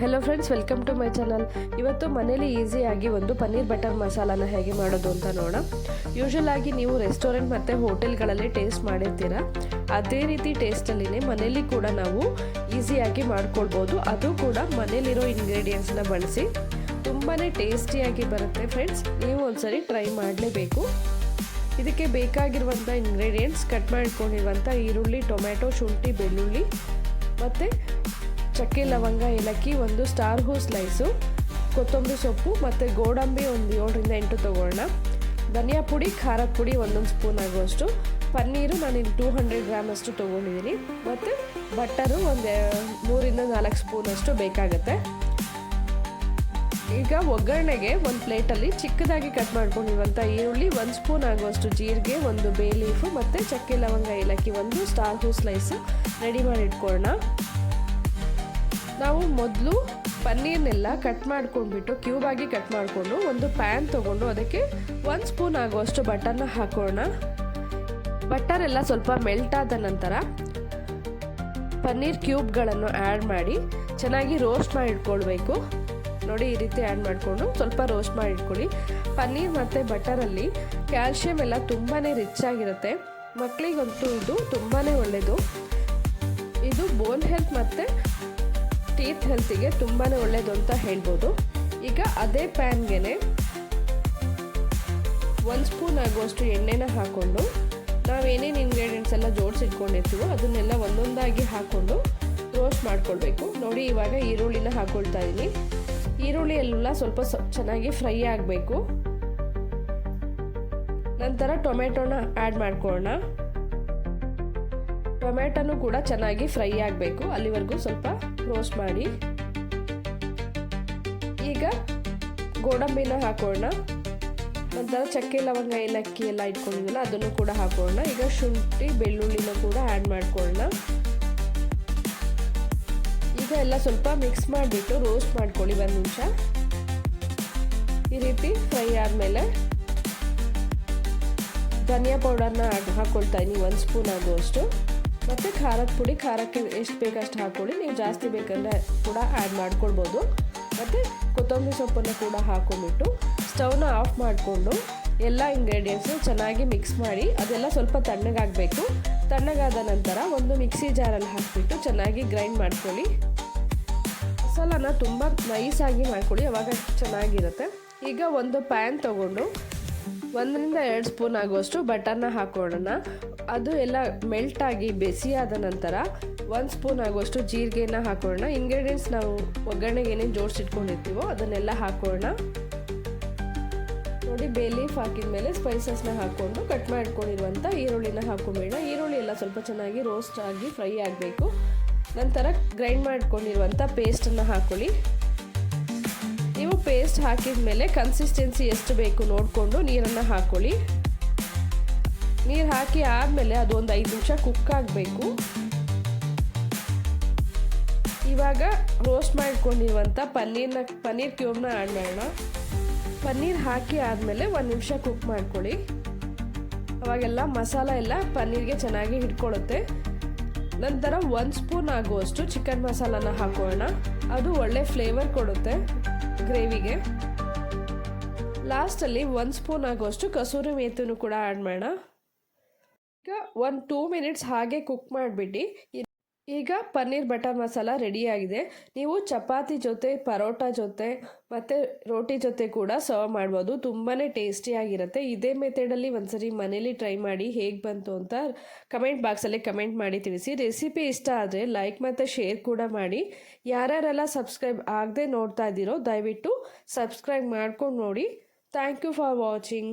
Hello friends welcome to my channel ಇವತ್ತು ಮನೇಲಿ ಈಸಿಯಾಗಿ ಒಂದು ಪನ್ನೀರ್ ಬಟರ್ ಮಸಾಲಾನ ಹೇಗೆ ಮಾಡೋದು ಅಂತ ನೋಡೋಣ. ಯೂಶಲ್ ಆಗಿ ನೀವು ರೆಸ್ಟೋರೆಂಟ್ ಮತ್ತು ಹೋಟೆಲ್ಗಳಲ್ಲಿ ಟೇಸ್ಟ್ ಮಾಡಿರ್ತೀರ. ಅದೇ ರೀತಿ ಟೇಸ್ಟಲ್ಲಿನೇ ಮನೇಲಿ ಕೂಡ ನಾವು ಈಸಿಯಾಗಿ ಮಾಡ್ಕೊಳ್ಬೋದು. ಅದು ಕೂಡ ಮನೇಲಿರೋ ಇಂಗ್ರೀಡಿಯೆಂಟ್ಸ್ನ ಬಳಸಿ. ತುಂಬಾ ಟೇಸ್ಟಿಯಾಗಿ ಬರುತ್ತೆ ಫ್ರೆಂಡ್ಸ್ ನೀವು ಒಂದ್ಸರಿ ಟ್ರೈ ಮಾಡಲೇಬೇಕು. ಇದಕ್ಕೆ ಬೇಕಾಗಿರುವಂಥ ಇಂಗ್ರೀಡಿಯೆಂಟ್ಸ್ ಕಟ್ ಮಾಡ್ಕೊಂಡಿರುವಂಥ ಈರುಳ್ಳಿ ಟೊಮ್ಯಾಟೊ ಶುಂಠಿ, ಬೆಳ್ಳುಳ್ಳಿ ಮತ್ತು ಚಕ್ಕೆ, ಲವಂಗ, ಏಲಕ್ಕಿ, ಒಂದು ಸ್ಟಾರ್ ಹೂ ಸ್ಲೈಸು, ಕೊತ್ತಂಬರಿ ಸೊಪ್ಪು ಮತ್ತು ಗೋಡಂಬಿ ಒಂದು ಏಳರಿಂದ ಎಂಟು ತೊಗೊಳ್ಳೋಣ ಧನಿಯಾ ಪುಡಿ, ಖಾರದ ಪುಡಿ ಒಂದೊಂದು ಸ್ಪೂನ್ ಆಗುವಷ್ಟು. ಪನ್ನೀರು ನಾನು ಇಲ್ಲಿ ಟೂ ಹಂಡ್ರೆಡ್ ಗ್ರಾಮ್ ಅಷ್ಟು ತೊಗೊಂಡಿದ್ದೀನಿ. ಮತ್ತು ಬಟರು ಒಂದು ಮೂರಿಂದ ನಾಲ್ಕು ಸ್ಪೂನಷ್ಟು ಬೇಕಾಗುತ್ತೆ. ಈಗ ಒಗ್ಗರಣೆಗೆ ಒಂದು ಪ್ಲೇಟಲ್ಲಿ ಚಿಕ್ಕದಾಗಿ ಕಟ್ ಮಾಡ್ಕೊಂಡಿರುವಂಥ ಈರುಳ್ಳಿ ಒಂದು ಸ್ಪೂನ್ ಆಗುವಷ್ಟು ಜೀರಿಗೆ, ಒಂದು ಬೇ ಲೀಫು ಮತ್ತು ಚಕ್ಕೆ, ಲವಂಗ, ಏಲಕ್ಕಿ ಒಂದು ಸ್ಟಾರ್ ಹೂ ಸ್ಲೈಸು ರೆಡಿ ಮಾಡಿ ಇಟ್ಕೊಳ್ಳೋಣ ನಾವು ಮೊದಲು ಪನ್ನೀರ್ನೆಲ್ಲ ಕಟ್ ಮಾಡ್ಕೊಂಡ್ಬಿಟ್ಟು ಕ್ಯೂಬ್ ಆಗಿ ಕಟ್ ಮಾಡಿಕೊಂಡು ಒಂದು ಪ್ಯಾನ್ ತೊಗೊಂಡು ಅದಕ್ಕೆ ಒಂದು ಸ್ಪೂನ್ ಆಗುವಷ್ಟು ಬಟರ್ನ ಹಾಕೋಣ. ಬಟರ್ ಎಲ್ಲ ಸ್ವಲ್ಪ ಮೆಲ್ಟ್ ಆದ ನಂತರ ಪನ್ನೀರ್ ಕ್ಯೂಬ್ಗಳನ್ನು ಆ್ಯಡ್ ಮಾಡಿ ಚೆನ್ನಾಗಿ ರೋಸ್ಟ್ ಮಾಡಿ ಇಟ್ಕೊಳ್ಬೇಕು ನೋಡಿ ಈ ರೀತಿ ಆ್ಯಡ್ ಮಾಡಿಕೊಂಡು ಸ್ವಲ್ಪ ರೋಸ್ಟ್ ಮಾಡಿ ಇಟ್ಕೊಳ್ಳಿ ಪನ್ನೀರ್ ಮತ್ತು ಬಟರಲ್ಲಿ ಕ್ಯಾಲ್ಶಿಯಂ ಎಲ್ಲ ತುಂಬಾ ರಿಚ್ ಆಗಿರುತ್ತೆ. ಮಕ್ಕಳಿಗಂತೂ ಇದು ತುಂಬಾ ಒಳ್ಳೆಯದು ಇದು ಬೋನ್ ಹೆಲ್ತ್ ಮತ್ತು ಟೀತ್ ಹೆಲ್ತಿಗೆ ತುಂಬಾ ಒಳ್ಳೆಯದು ಅಂತ ಹೇಳ್ಬೋದು. ಈಗ ಅದೇ ಪ್ಯಾನ್ಗೆ ಒಂದು ಸ್ಪೂನ್ ಆಗುವಷ್ಟು ಎಣ್ಣೆನ ಹಾಕ್ಕೊಂಡು ನಾವೇನೇನು ಇಂಗ್ರೀಡಿಯೆಂಟ್ಸ್ ಎಲ್ಲ ಜೋಡಿಸಿಟ್ಕೊಂಡಿರ್ತೀವೋ ಅದನ್ನೆಲ್ಲ ಒಂದೊಂದಾಗಿ ಹಾಕ್ಕೊಂಡು ರೋಸ್ಟ್ ಮಾಡ್ಕೊಳ್ಬೇಕು. ನೋಡಿ ಇವಾಗ ಈರುಳ್ಳಿನ ಹಾಕ್ಕೊಳ್ತಾ ಇದ್ದೀನಿ ಈರುಳ್ಳಿಯಲ್ಲೆಲ್ಲ ಸ್ವಲ್ಪ ಚೆನ್ನಾಗಿ ಫ್ರೈ ಆಗಬೇಕು. ನಂತರ ಟೊಮೆಟೊನ ಆ್ಯಡ್ ಮಾಡ್ಕೊಳ್ಳೋಣ. ಟೊಮೆಟೊನು ಕೂಡ ಚೆನ್ನಾಗಿ ಫ್ರೈ ಆಗಬೇಕು. ಅಲ್ಲಿವರೆಗೂ ಸ್ವಲ್ಪ ರೋಸ್ಟ್ ಮಾಡಿ. ಈಗ ಗೋಡಂಬಿನ ಹಾಕೋಣ. ನಂತರ ಚಕ್ಕೆ ಲವಂಗ ಏಲಕ್ಕಿ ಎಲ್ಲ ಇಟ್ಕೊಂಡಿದ್ವಲ್ಲ, ಅದನ್ನು ಕೂಡ ಹಾಕೋಣ. ಈಗ ಶುಂಠಿ, ಬೆಳ್ಳುಳ್ಳಿನ ಕೂಡ ಆ್ಯಡ್ ಮಾಡ್ಕೊಳ್ಳೋಣ. ಈಗ ಎಲ್ಲ ಸ್ವಲ್ಪ ಮಿಕ್ಸ್ ಮಾಡಿಬಿಟ್ಟು ರೋಸ್ಟ್ ಮಾಡ್ಕೊಳ್ಳಿ ಒಂದು ನಿಮಿಷ. ಈ ರೀತಿ ಫ್ರೈ ಆದಮೇಲೆ ಧನಿಯಾ ಪೌಡರ್ನ ಹಾಕ್ಕೊಳ್ತಾ ಇದ್ದೀನಿ ಒಂದು ಸ್ಪೂನ್ ಆಗುವಷ್ಟು ಮತ್ತು ಖಾರದ ಪುಡಿ, ಖಾರಕ್ಕೆ ಎಷ್ಟು ಬೇಕಷ್ಟು ಹಾಕ್ಕೊಳ್ಳಿ ನೀವು ಜಾಸ್ತಿ ಬೇಕಂದರೆ ಕೂಡ ಆ್ಯಡ್ ಮಾಡ್ಕೊಳ್ಬೋದು. ಮತ್ತು ಕೊತ್ತಂಬರಿ ಸೊಪ್ಪನ್ನು ಕೂಡ ಹಾಕೊಂಡ್ಬಿಟ್ಟು ಸ್ಟವ್ನ ಆಫ್ ಮಾಡಿಕೊಂಡು ಎಲ್ಲ ಇಂಗ್ರೀಡಿಯೆಂಟ್ಸು ಚೆನ್ನಾಗಿ ಮಿಕ್ಸ್ ಮಾಡಿ, ಅದೆಲ್ಲ ಸ್ವಲ್ಪ ತಣ್ಣಗಾಗಬೇಕು ತಣ್ಣಗಾದ ನಂತರ ಒಂದು ಮಿಕ್ಸಿ ಜಾರಲ್ಲಿ ಹಾಕಿಬಿಟ್ಟು ಚೆನ್ನಾಗಿ ಗ್ರೈಂಡ್ ಮಾಡ್ಕೊಳ್ಳಿ. ಮಸಾಲಾನ ತುಂಬ ನೈಸಾಗಿ ಮಾಡ್ಕೊಳ್ಳಿ ಅವಾಗ ಚೆನ್ನಾಗಿರುತ್ತೆ. ಈಗ ಒಂದು ಪ್ಯಾನ್ ತೊಗೊಂಡು ಒಂದರಿಂದ ಎರಡು ಸ್ಪೂನ್ ಆಗುವಷ್ಟು ಬಟರ್ನ ಹಾಕೋಣ ಅದು ಎಲ್ಲ ಆಗಿ ಬಿಸಿಯಾದ ನಂತರ ಒಂದು ಸ್ಪೂನ್ ಆಗುವಷ್ಟು ಜೀರಿಗೆನ ಹಾಕೋಣ ಇಂಗ್ರೀಡಿಯೆಂಟ್ಸ್ ನಾವು ಒಗ್ಗರಣೆಗೆ ಏನೇನು ಜೋಡಿಸಿಟ್ಕೊಂಡಿರ್ತೀವೋ ಅದನ್ನೆಲ್ಲ ಹಾಕೊಳ್ಳೋಣ ನೋಡಿ ಬೇ ಲೀಫ್ ಹಾಕಿದ ಮೇಲೆ ಸ್ಪೈಸಸ್ನ ಹಾಕ್ಕೊಂಡು ಕಟ್ ಮಾಡ್ಕೊಂಡಿರುವಂಥ ಈರುಳ್ಳಿನ ಹಾಕೊಂಬೇಡ ಈರುಳ್ಳಿ ಎಲ್ಲ ಸ್ವಲ್ಪ ಚೆನ್ನಾಗಿ ರೋಸ್ಟ್ ಆಗಿ ಫ್ರೈ ಆಗಬೇಕು. ನಂತರ ಗ್ರೈಂಡ್ ಮಾಡ್ಕೊಂಡಿರುವಂಥ ಪೇಸ್ಟನ್ನು ಹಾಕೊಳ್ಳಿ. ಪೇಸ್ಟ್ ಹಾಕಿದ ಮೇಲೆ ಕನ್ಸಿಸ್ಟೆನ್ಸಿ ಎಷ್ಟು ಬೇಕು ನೋಡಿಕೊಂಡು ನೀರನ್ನು ಹಾಕೊಳ್ಳಿ. ನೀರು ಹಾಕಿ ಆದಮೇಲೆ ಅದು ಒಂದು ಐದು ನಿಮಿಷ ಕುಕ್ ಆಗಬೇಕು. ಇವಾಗ ರೋಸ್ಟ್ ಮಾಡ್ಕೊಂಡಿರುವಂಥ ಪನ್ನೀರ್ನ, ಪನ್ನೀರ್ ಕ್ಯೂಬ್ನ ಆ್ಯಡ್ ಮಾಡೋಣ. ಪನ್ನೀರ್ ಹಾಕಿ ಆದಮೇಲೆ ಒಂದು ನಿಮಿಷ ಕುಕ್ ಮಾಡ್ಕೊಳ್ಳಿ. ಅವಾಗೆಲ್ಲ ಮಸಾಲ ಎಲ್ಲ ಪನ್ನೀರ್ಗೆ ಚೆನ್ನಾಗಿ ಹಿಡ್ಕೊಳ್ಳುತ್ತೆ ನಂತರ ಒಂದು ಸ್ಪೂನ್ ಆಗುವಷ್ಟು ಚಿಕನ್ ಮಸಾಲಾನ ಹಾಕೋಣ. ಅದು ಒಳ್ಳೆ ಫ್ಲೇವರ್ ಕೊಡುತ್ತೆ ಗ್ರೇವಿಗೆ. ಲಾಸ್ಟಲ್ಲಿ ಒಂದು ಸ್ಪೂನ್ ಆಗುವಷ್ಟು ಕಸೂರಿ ಮೇಥಿನೂ ಕೂಡ ಆ್ಯಡ್ ಮಾಡೋಣ. ಈಗ ಒಂದು ಟೂ ಮಿನಿಟ್ಸ್ ಹಾಗೆ ಕುಕ್ ಮಾಡಿಬಿಟ್ಟು ಈಗ ಪನ್ನೀರ್ ಬಟರ್ ಮಸಾಲ ರೆಡಿಯಾಗಿದೆ. ನೀವು ಚಪಾತಿ ಜೊತೆ, ಪರೋಟ ಜೊತೆ ಮತ್ತು ರೋಟಿ ಜೊತೆ ಕೂಡ ಸರ್ವ್ ಮಾಡ್ಬೋದು. ತುಂಬಾ ಟೇಸ್ಟಿಯಾಗಿರುತ್ತೆ ಇದೇ ಮೆಥಡಲ್ಲಿ ಒಂದ್ಸರಿ ಮನೇಲಿ ಟ್ರೈ ಮಾಡಿ ಹೇಗೆ ಬಂತು ಅಂತ ಕಮೆಂಟ್ ಬಾಕ್ಸಲ್ಲಿ ಕಮೆಂಟ್ ಮಾಡಿ ತಿಳಿಸಿ. ರೆಸಿಪಿ ಇಷ್ಟ ಆದರೆ ಲೈಕ್ ಮತ್ತು ಶೇರ್ ಕೂಡ ಮಾಡಿ. ಯಾರ್ಯಾರೆಲ್ಲ ಸಬ್ಸ್ಕ್ರೈಬ್ ಆಗದೆ ನೋಡ್ತಾ ಇದ್ದೀರೋ ದಯವಿಟ್ಟು ಸಬ್ಸ್ಕ್ರೈಬ್ ಮಾಡ್ಕೊಂಡು ನೋಡಿ. Thank you for watching